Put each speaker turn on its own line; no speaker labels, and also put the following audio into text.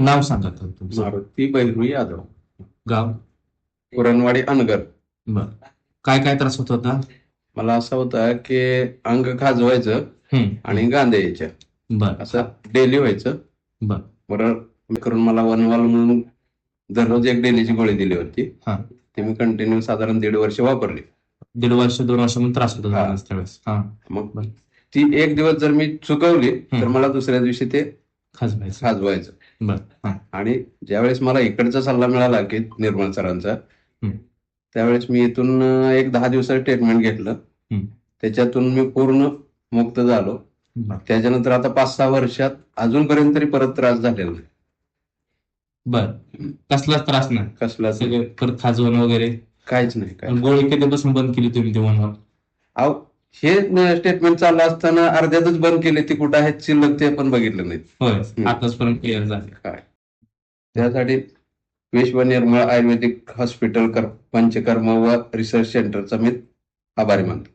नाव सांगा तर तुमचं.
मारुती बैरू यादव.
गाव?
पुरणवाडी अनगर.
बर. काय काय त्रास होत होता?
मला असं होतं की अंग खाजवायचं
हम्म.
आणि गांधे यायच्या.
बर.
असं डेली व्हायचं.
बर.
बरं करून मला वनवाल म्हणून दररोज एक डेलीची गोळी दिली होती.
हा.
ती मी कंटिन्यू साधारण दीड वर्ष वापरली.
दीड वर्ष दोन वर्ष म्हणून त्रास होत
हा.
त्यावेळेस. हा.
ती एक दिवस जर मी चुकवली तर
हम्म.
मला दुसऱ्या दिवशी ते
खाजवायचं.
खाजवायचं.
बर.
आणि ज्यावेळेस मला इकडचा सल्ला मिळाला की निर्मल सरांचा. त्यावेळेस मी इथून एक दहा दिवसाचं ट्रीटमेंट घेतलं. त्याच्यातून मी पूर्ण मुक्त झालो. त्याच्यानंतर आता पाच सहा वर्षात अजूनपर्यंत तरी परत त्रास झालेला नाही.
बर. कसलाच त्रास नाही?
कसला
सगळे परत खाजवण वगैरे?
काहीच नाही काय
आणि गोळी कधीपासून बंद केली तुम्ही ते
अहो हे स्टेटमेंट चाललं असताना अर्ध्यातच बंद केले ती कुठं आहेत शिल्लक ते पण बघितलं नाही.
आताचपर्यंत क्लिअर झाले.
काय? त्यासाठी विश्व निर्मळ आयुर्वेदिक हॉस्पिटल कर पंचकर्म व रिसर्च सेंटरचा मी आभारी मानतो.